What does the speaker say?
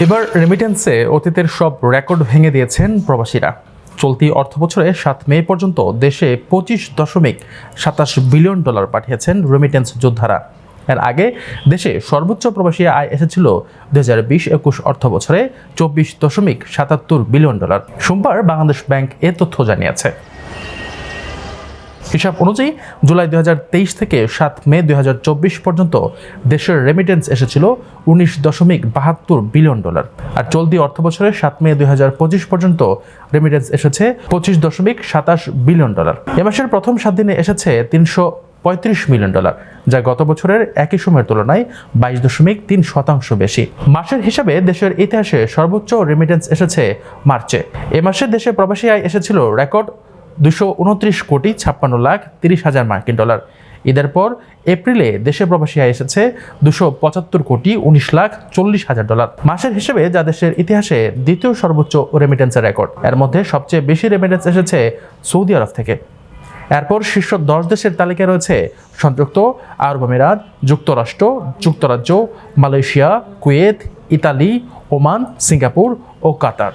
এবার রেমিটেন্সে অতীতের সব রেকর্ড ভেঙে দিয়েছেন প্রবাসীরা। চলতি অর্থবছরে সাত মে পর্যন্ত দেশে পঁচিশ দশমিক সাতাশ বিলিয়ন ডলার পাঠিয়েছেন রেমিটেন্স যোদ্ধারা। এর আগে দেশে সর্বোচ্চ প্রবাসী আয় এসেছিল দু হাজার বিশ একুশ অর্থ বছরে চব্বিশ দশমিক সাতাত্তর বিলিয়ন ডলার। সোমবার বাংলাদেশ ব্যাংক এ তথ্য জানিয়েছে। হিসাব অনুযায়ী জুলাই দু হাজার তেইশ থেকে সাত মে দুই পর্যন্ত দেশের রেমিটেন্স এসেছিল উনিশ দশমিক বাহাত্তর বিলিয়ন ডলার আর চলতি অর্থ বছরে সাত মে দুই পর্যন্ত রেমিটেন্স এসেছে পঁচিশ দশমিক সাতাশ বিলিয়ন ডলার এ মাসের প্রথম সাত দিনে এসেছে তিনশো পঁয়ত্রিশ মিলিয়ন ডলার যা গত বছরের একই সময়ের তুলনায় বাইশ দশমিক তিন শতাংশ বেশি। মাসের হিসাবে দেশের ইতিহাসে সর্বোচ্চ রেমিটেন্স এসেছে মার্চে। এ মাসে দেশে প্রবাসী আয় এসেছিল রেকর্ড দুশো উনত্রিশ কোটি ছাপ্পান্ন লাখ তিরিশ হাজার মার্কিন ডলার। ঈদের পর এপ্রিলে দেশে প্রবাসী আয় এসেছে দুশো পঁচাত্তর কোটি উনিশ লাখ চল্লিশ হাজার ডলার। মাসের হিসেবে যা দেশের ইতিহাসে দ্বিতীয় সর্বোচ্চ রেমিটেন্সের রেকর্ড এর মধ্যে সবচেয়ে বেশি রেমিটেন্স এসেছে সৌদি আরব থেকে। এরপর শীর্ষ দশ দেশের তালিকায় রয়েছে সংযুক্ত আরব আমিরাত, যুক্তরাষ্ট্র, যুক্তরাজ্য, Malaysia, Kuwait, Italy, Oman, Singapore ও কাতার।